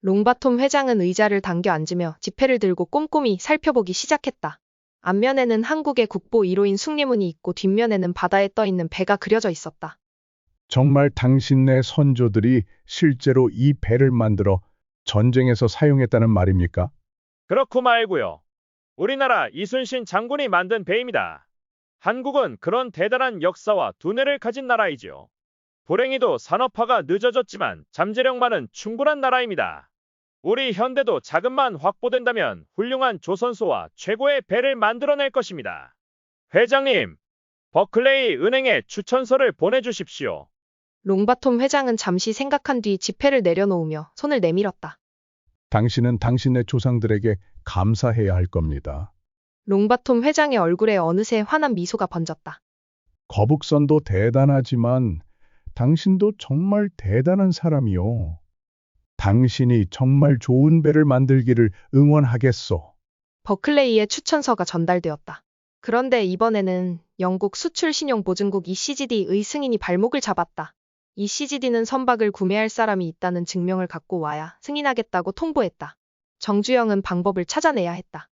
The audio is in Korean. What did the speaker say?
롱바톰 회장은 의자를 당겨 앉으며 지폐를 들고 꼼꼼히 살펴보기 시작했다. 앞면에는 한국의 국보 1호인 숭례문이 있고 뒷면에는 바다에 떠 있는 배가 그려져 있었다. 정말 당신네 선조들이 실제로 이 배를 만들어 전쟁에서 사용했다는 말입니까? 그렇고 말고요. 우리나라 이순신 장군이 만든 배입니다. 한국은 그런 대단한 역사와 두뇌를 가진 나라이지요. 불행히도 산업화가 늦어졌지만 잠재력만은 충분한 나라입니다. 우리 현대도 자금만 확보된다면 훌륭한 조선소와 최고의 배를 만들어낼 것입니다. 회장님, 버클레이 은행에 추천서를 보내주십시오. 롱바톰 회장은 잠시 생각한 뒤 지폐를 내려놓으며 손을 내밀었다. 당신은 당신의 조상들에게 감사해야 할 겁니다. 롱바톰 회장의 얼굴에 어느새 환한 미소가 번졌다. 거북선도 대단하지만 당신도 정말 대단한 사람이요. 당신이 정말 좋은 배를 만들기를 응원하겠소. 버클레이의 추천서가 전달되었다. 그런데 이번에는 영국 수출 신용 보증국 ECGD의 승인이 발목을 잡았다. ECGD는 선박을 구매할 사람이 있다는 증명을 갖고 와야 승인하겠다고 통보했다. 정주영은 방법을 찾아내야 했다.